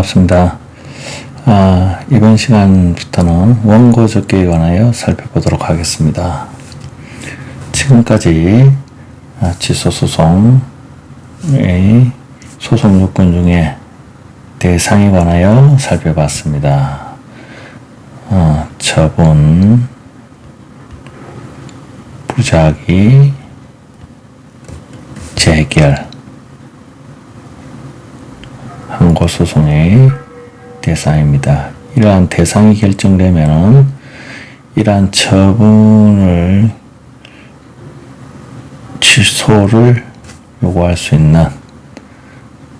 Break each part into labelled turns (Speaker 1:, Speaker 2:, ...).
Speaker 1: 반갑습니다. 아, 이번 시간부터는 원고 적기에 관하여 살펴보도록 하겠습니다. 지금까지 아, 취소소송의 소송 요건 중에 대상에 관하여 살펴봤습니다. 어, 처분, 부작위, 재결, 항고소송의 대상입니다. 이러한 대상이 결정되면 이러한 처분을 취소를 요구할 수 있는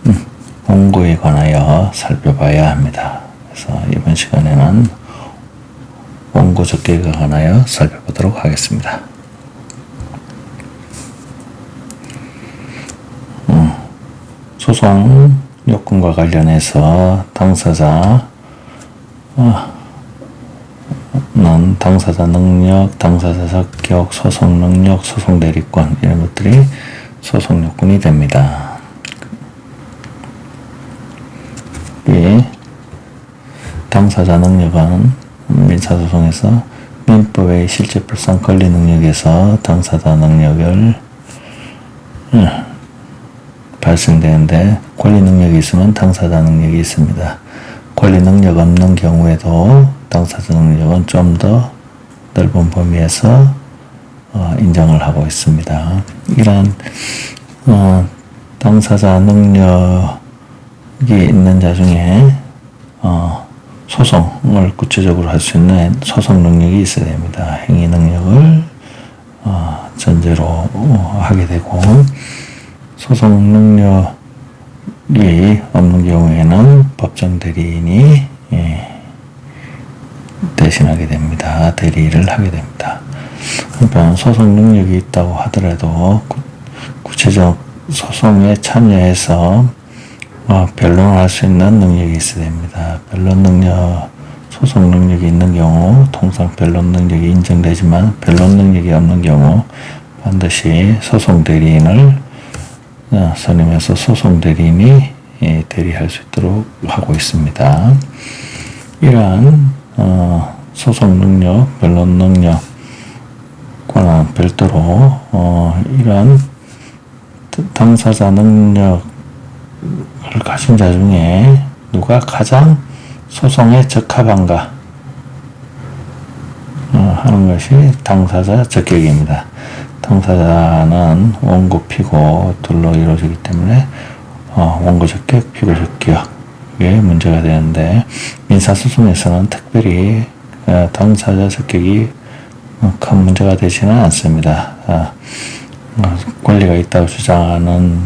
Speaker 1: 음, 원고에 관하여 살펴봐야 합니다. 그래서 이번 시간에는 원고 적계에 관하여 살펴보도록 하겠습니다. 음, 소송 요건과 관련해서 당사자 는 당사자 능력, 당사자 적격, 소송 능력, 소송 대리권 이런 것들이 소송 요건이 됩니다. 이 당사자 능력은 민사소송에서 민법의 실제불상 권리 능력에서 당사자 능력을 음, 발생되는데 권리 능력이 있으면 당사자 능력이 있습니다. 권리 능력 없는 경우에도 당사자 능력은 좀 더 넓은 범위에서 어, 인정을 하고 있습니다. 이러한 어, 당사자 능력이 있는 자 중에 어, 소송을 구체적으로 할 수 있는 소송 능력이 있어야 됩니다. 행위 능력을 어, 전제로 하게 되고 소송 능력이 없는 경우에는 법정 대리인이 예, 대신하게 됩니다. 대리를 하게 됩니다. 그러니까 소송 능력이 있다고 하더라도 구, 구체적 소송에 참여해서 어, 변론할 수 있는 능력이 있어야 됩니다. 변론 능력, 소송 능력이 있는 경우 통상 변론 능력이 인정되지만 변론 능력이 없는 경우 반드시 소송 대리인을 어, 선임해서 소송 대리인이 예, 대리할 수 있도록 하고 있습니다. 이러한 어, 소송 능력, 변론 능력과는 별도로 어, 이러한 당사자 능력을 가진 자 중에 누가 가장 소송에 적합한가 어, 하는 것이 당사자 적격입니다. 당사자는 원고, 피고 둘로 이루어지기 때문에 어, 원고 적격, 피고 적격에 문제가 되는데 민사소송에서는 특별히 어, 당사자 적격이 어, 큰 문제가 되지는 않습니다. 어, 어, 권리가 있다고 주장하는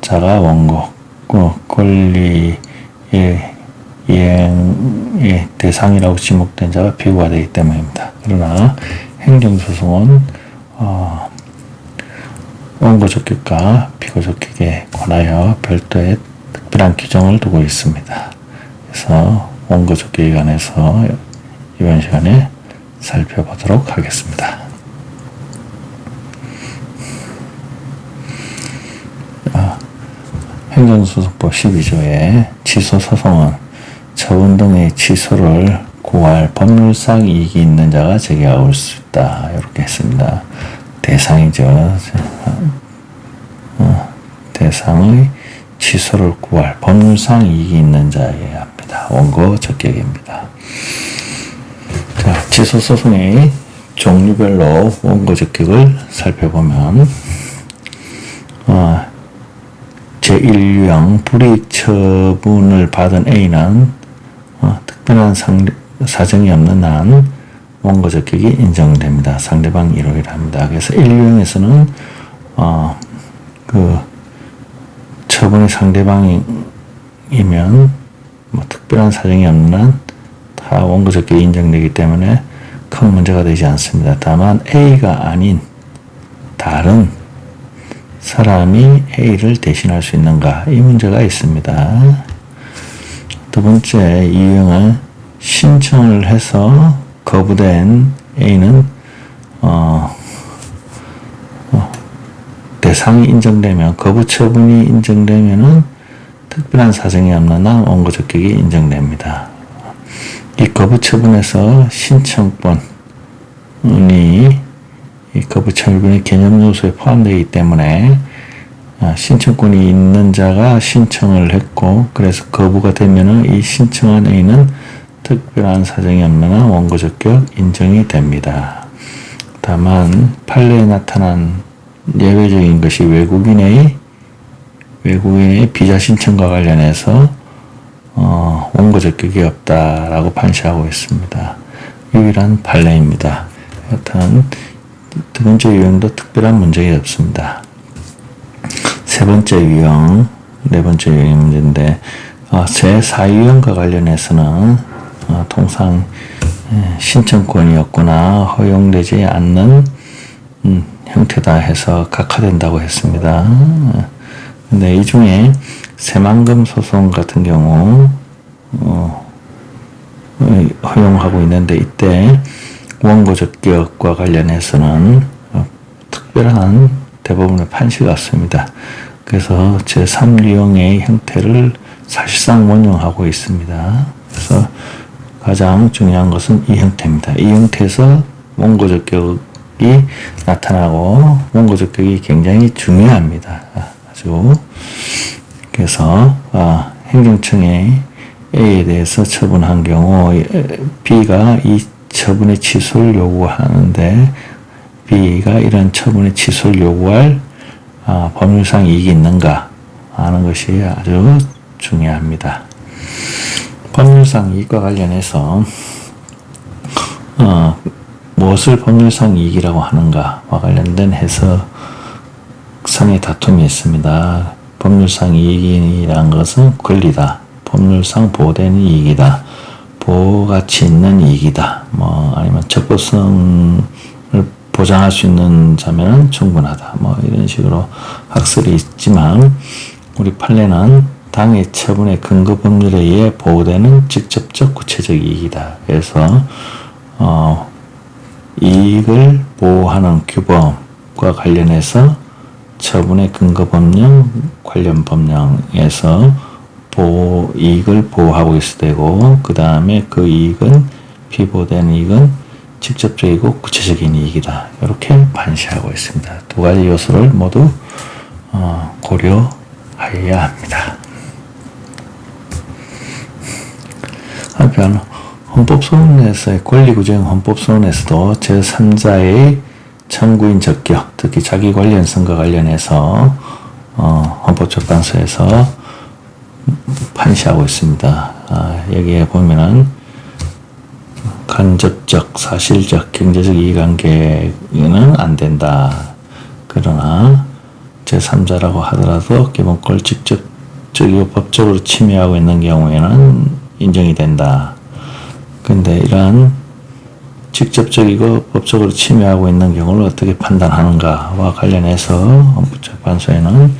Speaker 1: 자가 원고, 그 권리의 이행의 대상이라고 지목된 자가 피고가 되기 때문입니다. 그러나 행정소송은 어, 원고 적격과 피고 적격에 관하여 별도의 특별한 규정을 두고 있습니다. 그래서 원고 적격에 관해서 이번 시간에 살펴보도록 하겠습니다. 아, 행정소송법 12조에 취소소송은 처분 등의 취소를 구할 법률상 이익이 있는 자가 제기할 수 있다. 이렇게 했습니다. 대상이죠. 어, 대상의 취소를 구할 법률상 이익이 있는 자여야 합니다. 원고 적격입니다. 자, 취소 소송의 종류별로 원고 적격을 살펴보면 어, 제1유형 불이익 처분을 받은 A는 어, 특별한 상, 사정이 없는 한 원고 적격이 인정됩니다. 상대방 이로이라 합니다. 그래서 1유형에서는 어, 그 처분의 상대방이면 뭐 특별한 사정이 없는 한 다 원고 적격이 인정되기 때문에 큰 문제가 되지 않습니다. 다만 A가 아닌 다른 사람이 A를 대신할 수 있는가 이 문제가 있습니다. 두 번째 이유는 신청을 해서 거부된 A는 어, 어, 대상이 인정되면 거부 처분이 인정되면은 특별한 사정이 없는 한 원고 적격이 인정됩니다. 이 거부 처분에서 신청권이 이 거부 처분의 개념 요소에 포함되기 때문에 아, 신청권이 있는 자가 신청을 했고 그래서 거부가 되면은 이 신청한 A는 특별한 사정이 없는 한 원고 적격 인정이 됩니다. 다만 판례에 나타난 예외적인 것이 외국인의 외국인의 비자 신청과 관련해서 어, 원고 적격이 없다라고 판시하고 있습니다. 유일한 판례입니다. 여튼 두 번째 유형도 특별한 문제가 없습니다. 세 번째 유형, 네 번째 유형 문제인데 어, 제 4유형과 관련해서는 어, 통상 예, 신청권이었거나 허용되지 않는 음, 형태다 해서 각하된다고 했습니다. 근데 이 중에 새만금 소송 같은 경우 어, 허용하고 있는데 이때 원고 적격과 관련해서는 어, 특별한 대부분의 판시가 없습니다. 그래서 제3유형의 형태를 사실상 원용하고 있습니다. 그래서 가장 중요한 것은 이 형태입니다. 이 형태에서 원고 적격이 나타나고 원고 적격이 굉장히 중요합니다. 아주 그래서 아, 행정청에 A에 대해서 처분한 경우 B가 이 처분의 취소를 요구하는데 B가 이런 처분의 취소를 요구할 아, 법률상 이익이 있는가 하는 것이 아주 중요합니다. 법률상 이익과 관련해서 어, 무엇을 법률상 이익이라고 하는가와 관련된 해석상의 다툼이 있습니다. 법률상 이익이란 것은 권리다. 법률상 보호되는 이익이다. 보호가치 있는 이익이다. 뭐 아니면 적법성을 보장할 수 있는 자면은 충분하다. 뭐 이런 식으로 학설이 있지만 우리 판례는 당해 처분의 근거 법률에 의해 보호되는 직접적 구체적 이익이다. 그래서 어, 이익을 보호하는 규범과 관련해서 처분의 근거 법령 관련 법령에서 보호 이익을 보호하고 있어야 되고 그 다음에 그 이익은 피보된 이익은 직접적이고 구체적인 이익이다. 이렇게 반시하고 있습니다. 두 가지 요소를 모두 어, 고려하여야 합니다. 한편 헌법소원에서의 권리구정 헌법소원에서도 제3자의 청구인 적격, 특히 자기 관련 선거 관련해서 어, 헌법재판소에서 판시하고 있습니다. 아, 여기에 보면은 간접적, 사실적, 경제적 이해관계는 안 된다. 그러나 제3자라고 하더라도 기본권 직접적이고 법적으로 침해하고 있는 경우에는 인정이 된다. 근데 이러한 직접적이고 법적으로 침해하고 있는 경우를 어떻게 판단하는가와 관련해서 헌법재판소에는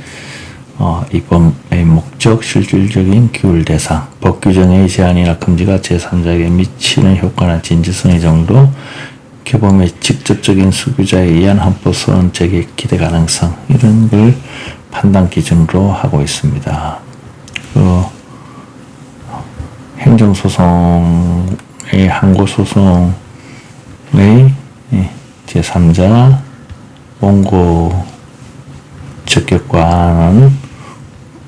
Speaker 1: 어, 입법의 목적, 실질적인 규율 대상, 법 규정의 제한이나 금지가 제3자에게 미치는 효과나 진지성의 정도, 규범의 직접적인 수규자에 의한 헌법소원 제기 기대 가능성 이런 걸 판단 기준으로 하고 있습니다. 그 행정소송의 항고소송의 제3자 원고 적격과는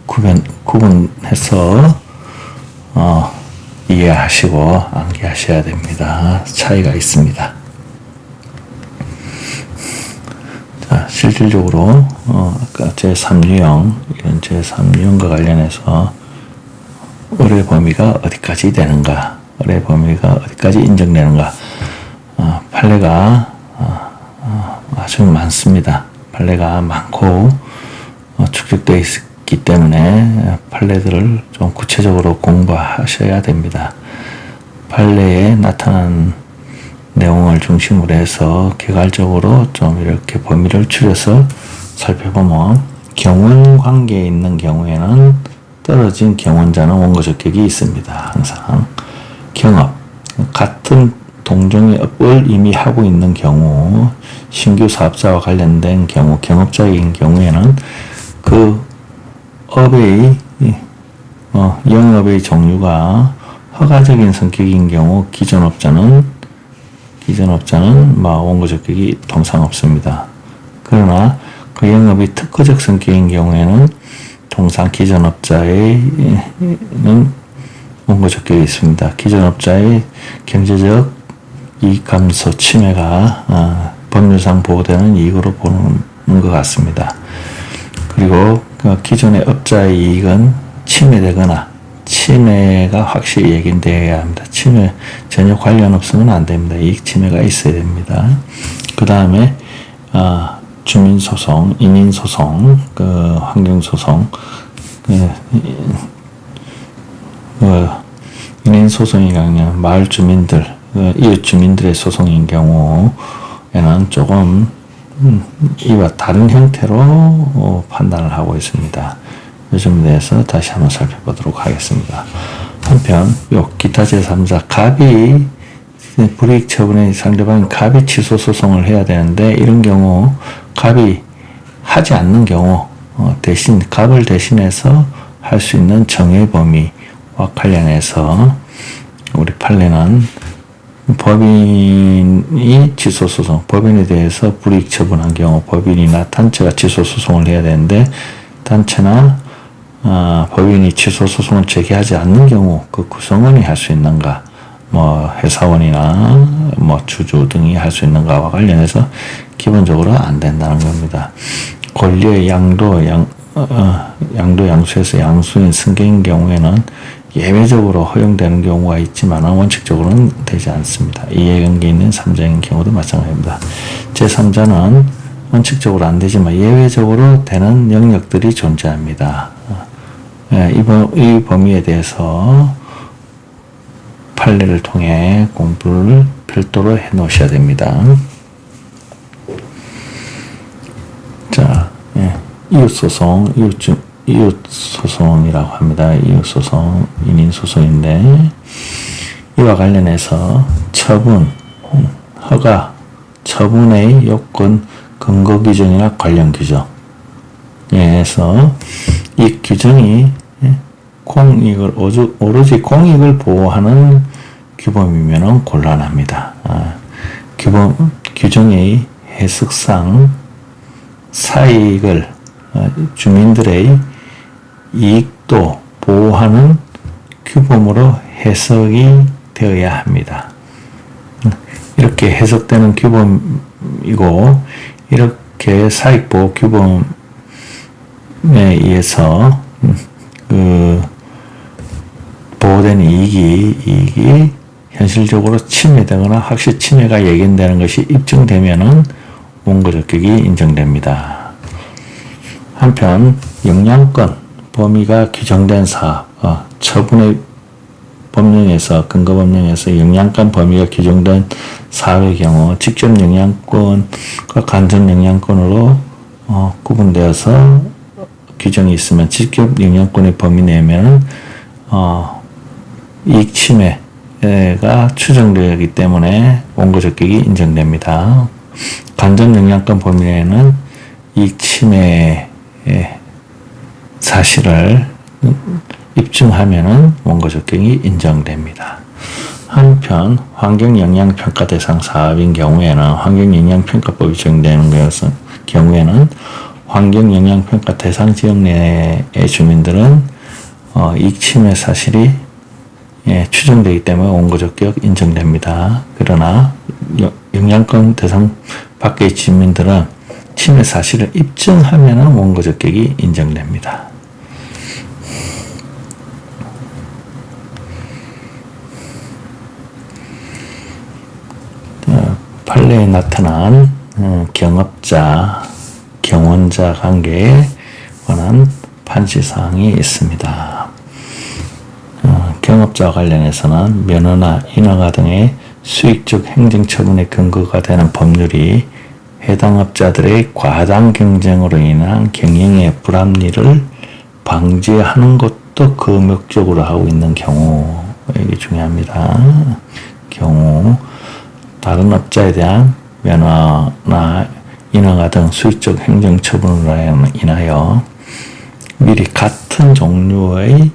Speaker 1: 구분, 구분해서 어, 이해하시고 암기하셔야 됩니다. 차이가 있습니다. 자, 실질적으로 어, 아까 제3유형 이런 제3유형과 관련해서 의뢰 범위가 어디까지 되는가, 의뢰 범위가 어디까지 인정되는가, 어, 판례가 어, 어, 아주 많습니다. 판례가 많고 어, 축적되어 있기 때문에 판례들을 좀 구체적으로 공부하셔야 됩니다. 판례에 나타난 내용을 중심으로 해서 개괄적으로 좀 이렇게 범위를 줄여서 살펴보면 경원 관계에 있는 경우에는 떨어진 경원자는 원고 적격이 있습니다. 항상 경업 같은 동종의 업을 이미 하고 있는 경우 신규 사업자와 관련된 경우 경업자인 경우에는 그 업의 어, 영업의 종류가 허가적인 성격인 경우 기존 업자는 기존 업자는 뭐 원고 적격이 통상 없습니다. 그러나 그 영업이 특허적 성격인 경우에는 통상 기존 업자에는 원고 적격이 있습니다. 기존 업자의 경제적 이익 감소 침해가 어, 법률상 보호되는 이익으로 보는 것 같습니다. 그리고 그 기존의 업자의 이익은 침해되거나 침해가 확실히 얘기되어야 합니다. 침해 전혀 관련 없으면 안 됩니다. 이익 침해가 있어야 됩니다. 그 다음에 아, 주민 소송, 인인 소송, 그 환경 소송, 그, 그 인인 소송이라면 마을 주민들, 그 이웃 주민들의 소송인 경우에는 조금 음, 이와 다른 형태로 어, 판단을 하고 있습니다. 이 점에 대해서 다시 한번 살펴보도록 하겠습니다. 한편 요 기타 제3자 갑이 불이익 처분의 상대방이 갑이 취소 소송을 해야 되는데 이런 경우 갑이 하지 않는 경우 어, 대신 갑을 대신해서 할 수 있는 정의 범위와 관련해서 우리 판례는 법인이 취소 소송, 법인에 대해서 불이익 처분한 경우 법인이나 단체가 취소 소송을 해야 되는데 단체나 어, 법인이 취소 소송을 제기하지 않는 경우 그 구성원이 할 수 있는가, 뭐 회사원이나 뭐 주주 등이 할 수 있는 가와 관련해서 기본적으로 안 된다는 겁니다. 권리의 양도 양 어, 어, 양도 양수에서 양수인 승계인 경우에는 예외적으로 허용되는 경우가 있지만 원칙적으로는 되지 않습니다. 이해관계 있는 3자인 경우도 마찬가지입니다. 제3자는 원칙적으로 안 되지만 예외적으로 되는 영역들이 존재합니다. 예, 이, 범, 이 범위에 대해서 판례를 통해 공부를 별도로 해 놓으셔야 됩니다. 자, 예, 이웃소송, 이웃주, 이웃소송이라고 합니다. 이웃소송, 인인소송인데, 이와 관련해서 처분, 음, 허가, 처분의 요건, 근거 규정이나 관련 규정, 에서 이 규정이 예, 공익을 오주, 오로지 공익을 보호하는 규범이면 곤란합니다. 아, 규범 규정의 해석상 사익을 어, 주민들의 이익도 보호하는 규범으로 해석이 되어야 합니다. 이렇게 해석되는 규범이고 이렇게 사익보호 규범 에 의해서 음, 그 보호된 이익이 이익이 현실적으로 침해되거나 확실히 침해가 예견되는 것이 입증되면은 원고적격이 인정됩니다. 한편 영양권 범위가 규정된 사업 어, 처분의 법령에서 근거 법령에서 영양권 범위가 규정된 사업의 경우 직접 영양권과 간접 영양권으로 어, 구분되어서 규정이 있으면 직접 영향권의 범위 내면은 어, 이익 침해가 추정되기 때문에 원고 적격이 인정됩니다. 간접 영향권 범위 내에는 이익 침해의 사실을 입증하면은 원고 적격이 인정됩니다. 한편 환경영향평가 대상 사업인 경우에는 환경영향평가법이 적용되는 것은 경우에는 환경영향평가 대상 지역 내의 주민들은 어, 익침의 사실이 예, 추정되기 때문에 원고적격 인정됩니다. 그러나 영향권 대상 밖의 주민들은 침해 사실을 입증하면 원고적격이 인정됩니다. 어, 판례에 나타난 어, 경업자 경원자 관계에 관한 판시사항이 있습니다. 어, 경업자와 관련해서는 면허나 인허가 등의 수익적 행정 처분의 근거가 되는 법률이 해당 업자들의 과당 경쟁으로 인한 경영의 불합리를 방지하는 것도 그 목적으로 하고 있는 경우 이게 중요합니다. 경우 다른 업자에 대한 면허나 인허가 등 수익적 행정 처분으로 인하여 미리 같은 종류의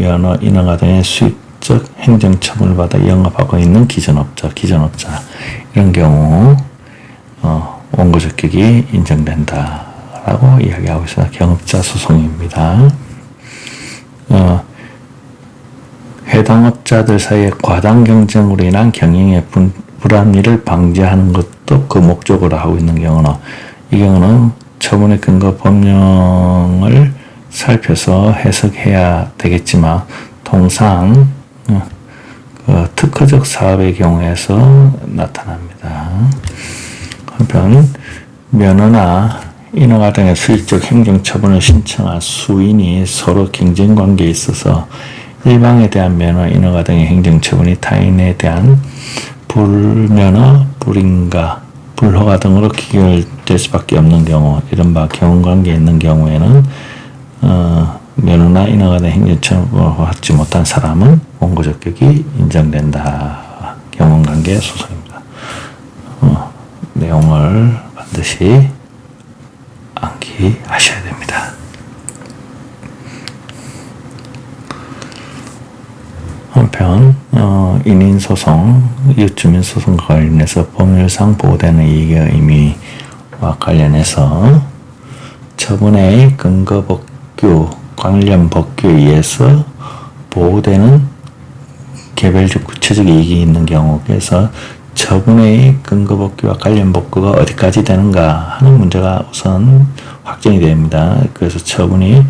Speaker 1: 면허, 인허가 등의 수익적 행정처분을 받아 영업하고 있는 기존업자, 기존업자 이런 경우 어, 원고 적격이 인정된다라고 이야기하고 있습니다. 경업자 소송입니다. 어, 해당 업자들 사이에 과당 경쟁으로 인한 경영의 분, 불합리를 방지하는 것도 그 목적으로 하고 있는 경우는 이 경우는 처분의 근거 법령을 살펴서 해석해야 되겠지만 통상 어, 그 특허적 사업의 경우에서 나타납니다. 한편 면허나 인허가 등의 수익적 행정처분을 신청한 수인이 서로 경쟁관계에 있어서 일방에 대한 면허, 인허가 등의 행정처분이 타인에 대한 불면허, 불인가, 불허가 등으로 기결될 수밖에 없는 경우, 이른바 경험관계에 있는 경우에는 어, 면허나 인허가 등 행정처분을 받지 못한 사람은 원고 적격이 인정된다. 경험관계 소송입니다. 어, 내용을 반드시 암기하셔야 됩니다. 한편 어, 인인 소송, 이웃주민 소송과 관련해서 법률상 보호되는 이익의 의미와 관련해서 처분의 근거법 규, 관련 법규에 의해서 보호되는 개별적 구체적 이익이 있는 경우 그래서 처분의 근거 법규와 관련 법규가 어디까지 되는가 하는 문제가 우선 확정이 됩니다. 그래서 처분이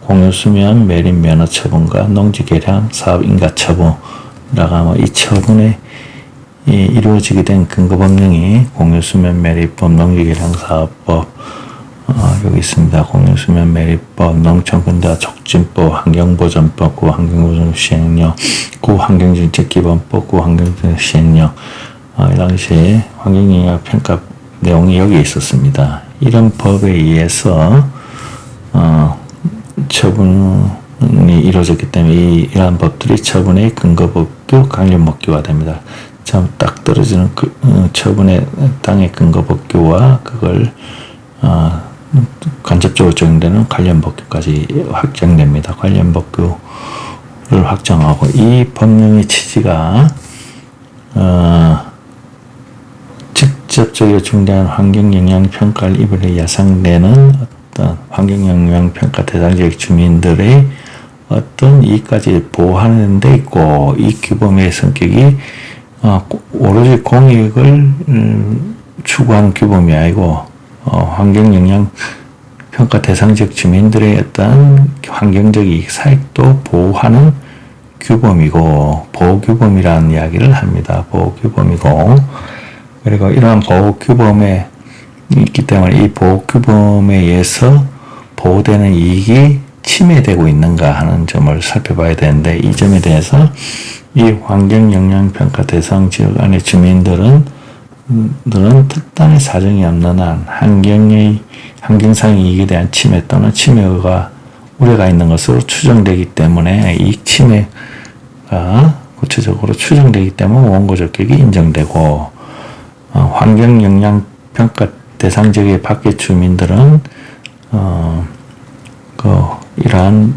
Speaker 1: 공유수면 매립 면허 처분과 농지 개량 사업 인가 처분이라고 하면 이 처분에 이 이루어지게 된 근거 법령이 공유수면 매립법 농지 개량 사업법 어, 여기 있습니다. 공유수면 매립법, 농촌근대화 촉진법, 환경보전법, 구환경보전 시행령, 구환경정책기본법, 구환경정 시행령 어, 이 당시 환경영향 평가 내용이 여기 있었습니다. 이런 법에 의해서 어, 처분이 이루어졌기 때문에 이, 이러한 법들이 처분의 근거법규, 관련법규가 됩니다. 참 딱 떨어지는 그, 어, 처분의 땅의 근거법규와 그걸 어, 간접적으로 적용되는 관련법규까지 확정됩니다. 관련법규를 확정하고 이 법령의 취지가 어, 직접적이고 중대한 환경영향평가를 입으려 예상되는 어떤 환경영향평가 대상 지역 주민들의 어떤 이익까지 보호하는 데 있고 이 규범의 성격이 어, 오로지 공익을 음, 추구하는 규범이 아니고 어, 환경 영향 평가 대상 지역 주민들의 어떤 환경적 이익 사익도 보호하는 규범이고 보호 규범이라는 이야기를 합니다. 보호 규범이고 그리고 이러한 보호 규범에 있기 때문에 이 보호 규범에 의해서 보호되는 이익이 침해되고 있는가 하는 점을 살펴봐야 되는데 이 점에 대해서 이 환경 영향 평가 대상 지역 안의 주민들은 들은 특단의 사정이 없는 한 환경의 환경상 이익에 대한 침해 또는 침해가 우려가 있는 것으로 추정되기 때문에 이 침해가 구체적으로 추정되기 때문에 원고 적격이 인정되고 어, 환경 영향 평가 대상 지역의 밖의 주민들은 어, 그 이러한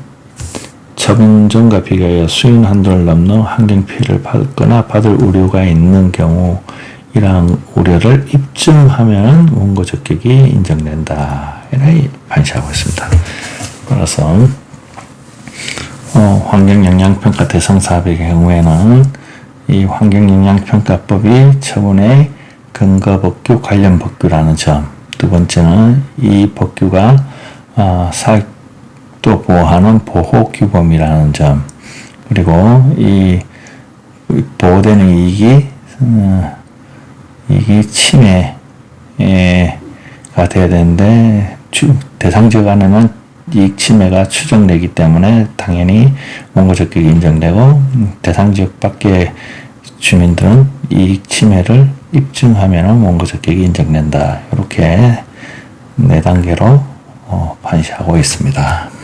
Speaker 1: 처분전과 비교하여 수인 한도를 넘는 환경 피해를 받거나 받을 우려가 있는 경우 이러한 우려를 입증하면 원고 적격이 인정된다. 이렇게 판시하고 있습니다. 따라서 어, 환경영향평가 대상 사업의 경우에는 이 환경영향평가법이 처분의 근거법규 관련 법규라는 점. 두 번째는 이 법규가 어, 사익도 보호하는 보호규범이라는 점. 그리고 이 보호되는 이익이 어, 이게 침해가 돼야 되는데 대상 지역 안에는 이익 침해가 추정되기 때문에 당연히 원고 적격이 인정되고 대상 지역 밖의 주민들은 이익 침해를 입증하면 원고 적격이 인정된다. 이렇게 네 단계로 어, 판시하고 있습니다.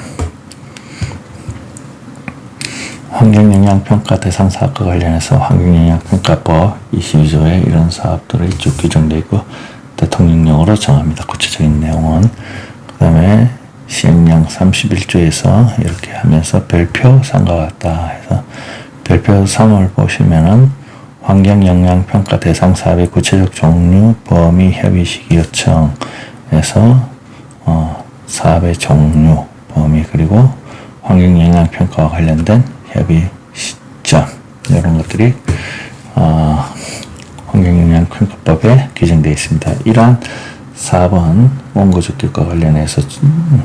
Speaker 1: 환경영향평가 대상 사업과 관련해서 환경영향평가법 22조에 이런 사업들이 쭉 규정되어 있고 대통령령으로 정합니다. 구체적인 내용은 그 다음에 시행령 31조에서 이렇게 하면서 별표 상과 같다 해서 별표 3을 보시면은 환경영향평가 대상 사업의 구체적 종류, 범위, 협의 시기 요청에서 어, 사업의 종류, 범위 그리고 환경영향평가와 관련된 협의 시점 이런 것들이 어, 환경영향평가법에 규정되어 있습니다. 이러한 사업은 원고적격과 관련해서 음,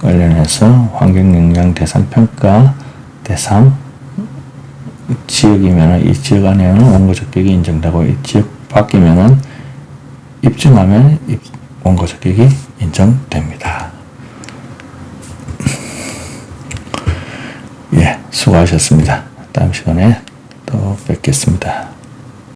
Speaker 1: 관련해서 환경영향 대상 평가 대상 지역이면 이 지역 안에는 원고적격이 인정되고 이 지역 바뀌면은 입증하면 입- 원고적격이 인정됩니다. 예, 수고하셨습니다. 다음 시간에 또 뵙겠습니다.